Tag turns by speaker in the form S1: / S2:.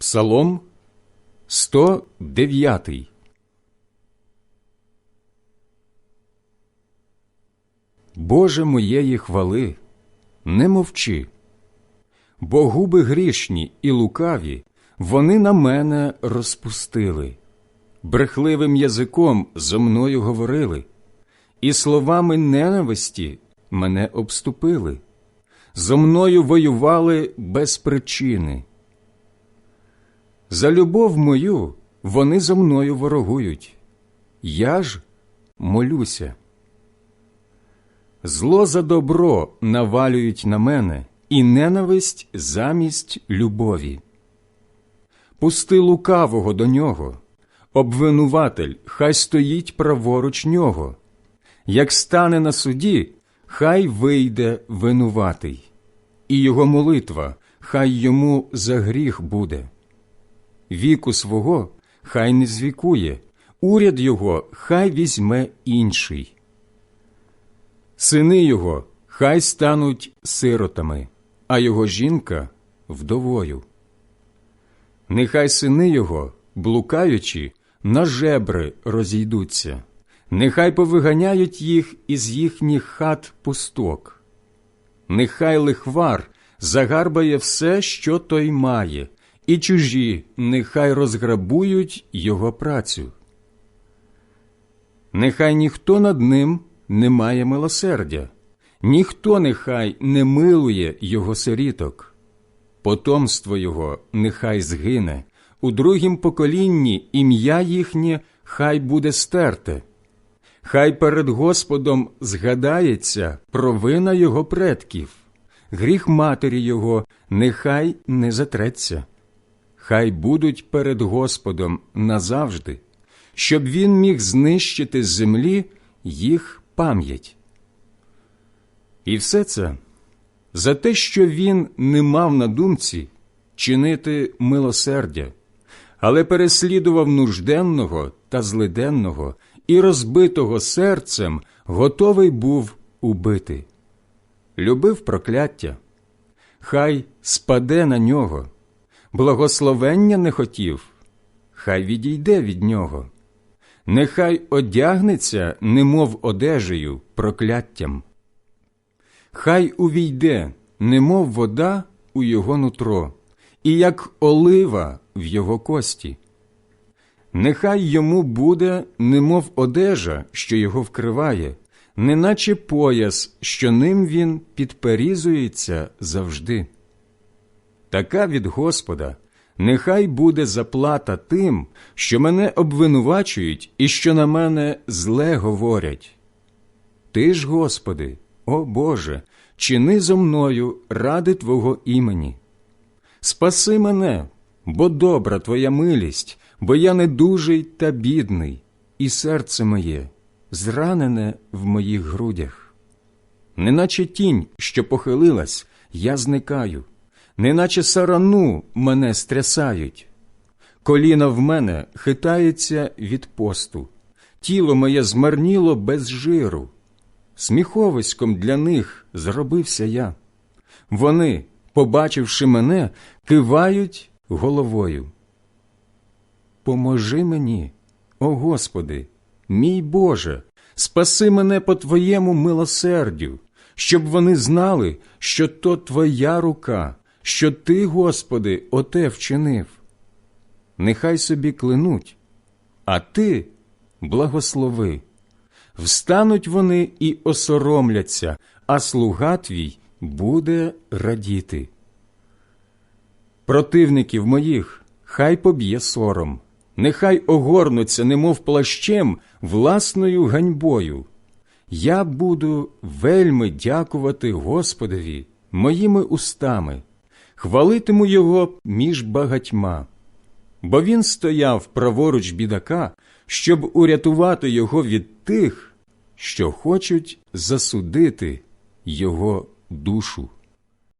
S1: Псалом 109 Боже моєї хвали, не мовчи, бо губи грішні і лукаві вони на мене розпустили, брехливим язиком зо мною говорили, і словами ненависті мене обступили, зо мною воювали без причини. За любов мою вони зо мною ворогують, я ж молюся. Зло за добро навалюють на мене і ненависть замість любові. Пусти лукавого до нього, обвинуватель, хай стоїть праворуч нього. Як стане на суді, хай вийде винуватий, і його молитва хай йому за гріх буде. Віку свого хай не звікує, уряд його хай візьме інший. Сини його хай стануть сиротами, а його жінка вдовою. Нехай сини його, блукаючи, на жебри розійдуться, нехай повиганяють їх із їхніх хат пусток. Нехай лихвар загарбає все, що той має, і чужі нехай розграбують його працю. Нехай ніхто над ним не має милосердя, ніхто нехай не милує його сиріток, потомство його нехай згине, у другім поколінні ім'я їхнє хай буде стерте, хай перед Господом згадається провина його предків, гріх матері його нехай не затреться, хай будуть перед Господом назавжди, щоб він міг знищити з землі їх пам'ять. І все це за те, що він не мав на думці чинити милосердя, але переслідував нужденного та злиденного і розбитого серцем готовий був убити. Любив прокляття, хай спаде на нього, благословення не хотів, хай відійде від нього нехай одягнеться, немов одежею, прокляттям. Хай увійде, немов вода у його нутро, і як олива в його кості. Нехай йому буде, немов одежа, що його вкриває, неначе пояс, що ним він підперізується завжди. Така від Господа Нехай буде заплата тим, що мене обвинувачують і що на мене зле говорять. Ти ж, Господи, о Боже, чини зо мною ради Твого імені. Спаси мене, бо добра Твоя милість, бо я недужий та бідний, і серце моє зранене в моїх грудях. Неначе тінь, що похилилась, я зникаю неначе сарану мене стрясають. Коліна в мене хитається від посту, тіло моє змарніло без жиру. Сміховиськом для них зробився я. Вони, побачивши мене, кивають головою. Поможи мені, о Господи, мій Боже, спаси мене по Твоєму милосердю, щоб вони знали, що то Твоя рука що Ти, Господи, оте вчинив. Нехай собі клинуть, а Ти благослови. Встануть вони і осоромляться, а слуга твій буде радіти. Противників моїх хай поб'є сором, нехай огорнуться, немов плащем, власною ганьбою. Я буду вельми дякувати Господові моїми устами хвалитиму його між багатьма, бо він стояв праворуч бідака, щоб урятувати його від тих, що хочуть засудити його душу.